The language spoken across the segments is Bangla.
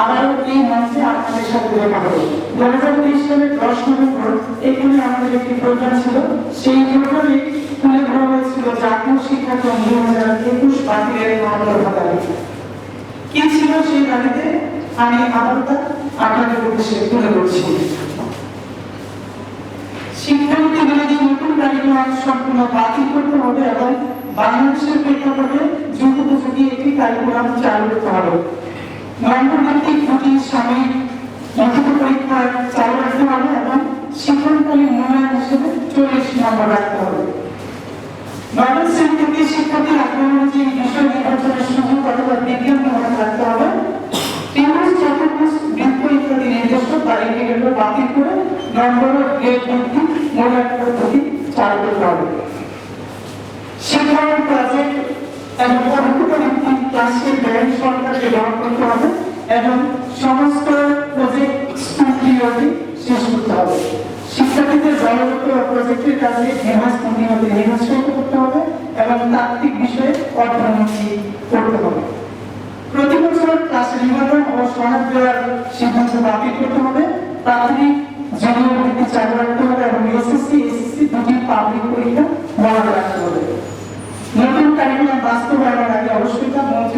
আবারও এই মঞ্চে আপনাদের সাথে দেখা হবে। দু হাজার তেইশ সালের দশ নভেম্বর, এখানে আমাদের একটি প্রোগ্রাম ছিল। সেই প্রোগ্রামে তুলে ধরা হয়েছিল জাতীয় শিক্ষাক্রম দু হাজার একুশ বাতিলের মামলার কি ছিল সেই দাবিতে আমি আবার তা আপনাদের উদ্দেশ্যে তুলে ধরছি। শিক্ষানীতি বিরোধী নতুন কারিকুলাম সম্পূর্ণ বাতিল করতে হবে এবং বাংলাদেশের প্রেক্ষাপটে যুগোপযোগী একটি কারিকুলাম চালু করতে হবে। নম্বর ভিত্তিক দুটি সাময়িক লিখিত পরীক্ষা চালু রাখতে হবে এবং শিক্ষণকালীন মূল্যায়ন হিসেবে চল্লিশ নম্বর রাখতে হবে নবম শ্রেণি থেকে শিক্ষার্থীর আগ্রহ অনুযায়ী বিষয় নির্বাচনের সুযোগ অথবা বিজ্ঞান বিভাগ রাখতে হবে। ত্রিভুজ চতুর্ভুজ বৃত্ত ইত্যাদি নির্দিষ্ট ইন্টিগ্রেটর বাতিল করে নম্বর ও গ্রেড মূল্যায়ন পদ্ধতি চালু করতে হবে। শিক্ষায়ন প্রজেক্ট এবং ভিত্তিক ক্লাসের ব্যয় সরকারকে গ্রহণ করতে হবে এবং সমস্ত প্রজেক্ট শেষ করতে হবে। শিক্ষার্থীদের প্রজেক্টের কাজে এনহান্স করতে হবে এবং তাত্ত্বিক বিষয়ে অর্থনীতি করতে হবে। প্রতি বছর ক্লাস নিবন্ধন ও সনদ দেওয়ার সিদ্ধান্ত বাতিল করতে হবে। প্রাথমিক ভিত্তি চালু রাখতে হবে এবং এসএসসি এসএসসি দুটি পাবলিক পরীক্ষা বহাল রাখতে হবে নতুন কারিকুলাম বাস্তবায়নের আগে অবশ্যই তা মন্ত্রী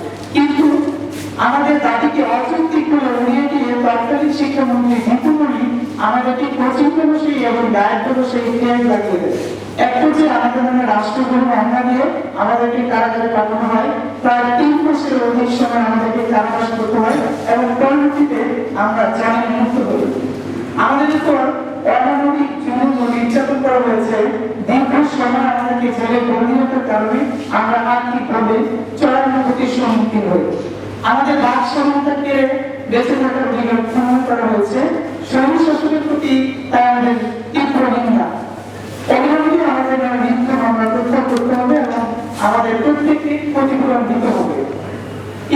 শিক্ষামন্ত্রী জিতুমণি আমাদেরকে কোচিংতে বসে এবং গায়েতে বসে ইতিহাস লাগিয়ে আমাদের আমরা জামিন মুক্ত আমাদের করা হয়েছে। দীর্ঘ সময় আমাদেরকে জেলে বন্দী কারণে আমরা আর্থিকভাবে চরম ক্ষতির সম্মুখীন হই। আমাদের বাক স্বাধীনতা বেঁচে থাকার অধিকার খনন করা হয়েছে। স্বয়ং শাসনের প্রতি তাই আমাদের তীব্র নিন্দা। অবিলম্বে আমাদের নামে মামলা প্রত্যাহার করতে হবে এবং আমাদের প্রত্যেককে ক্ষতিপূরণ দিতে হবে।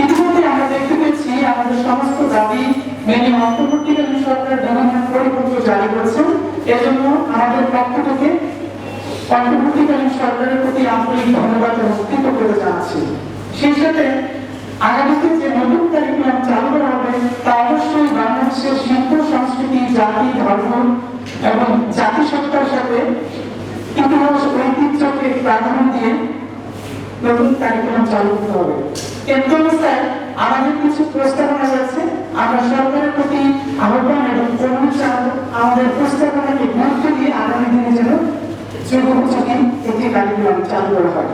ইতিমধ্যে আমরা দেখতে পেয়েছি, আমাদের সমস্ত দাবি মেনে অন্তর্বর্তীকালীন সরকার বিভিন্ন পরিপত্র জারি করেছেন। এজন্য আমাদের পক্ষ থেকে অন্তর্বর্তীকালীন সরকারের প্রতি আন্তরিক ধন্যবাদ এবং কৃতজ্ঞতা জানাচ্ছি। সেই সাথে আগামীতে যে নতুন কারিকুলাম চালু করা হবে, তা অবশ্যই বাংলাদেশের শিল্প, সংস্কৃতি, জাতি, ধর্ম এবং জাতিসত্তার সাথে ইতিহাস, ঐতিহ্যকে প্রাধান্য দিয়ে নতুন কারিকুলাম চালু করতে হবে। এমন অবস্থায় আমাদের কিছু প্রস্তাবনা রয়েছে। আমরা সরকারের প্রতি আহ্বান এবং অনুরোধ আমাদের প্রস্তাবনাকে গুরুত্ব দিয়ে আগামী দিনে যেন যুগোপযোগী একটি কারিকুলাম চালু করা হয়।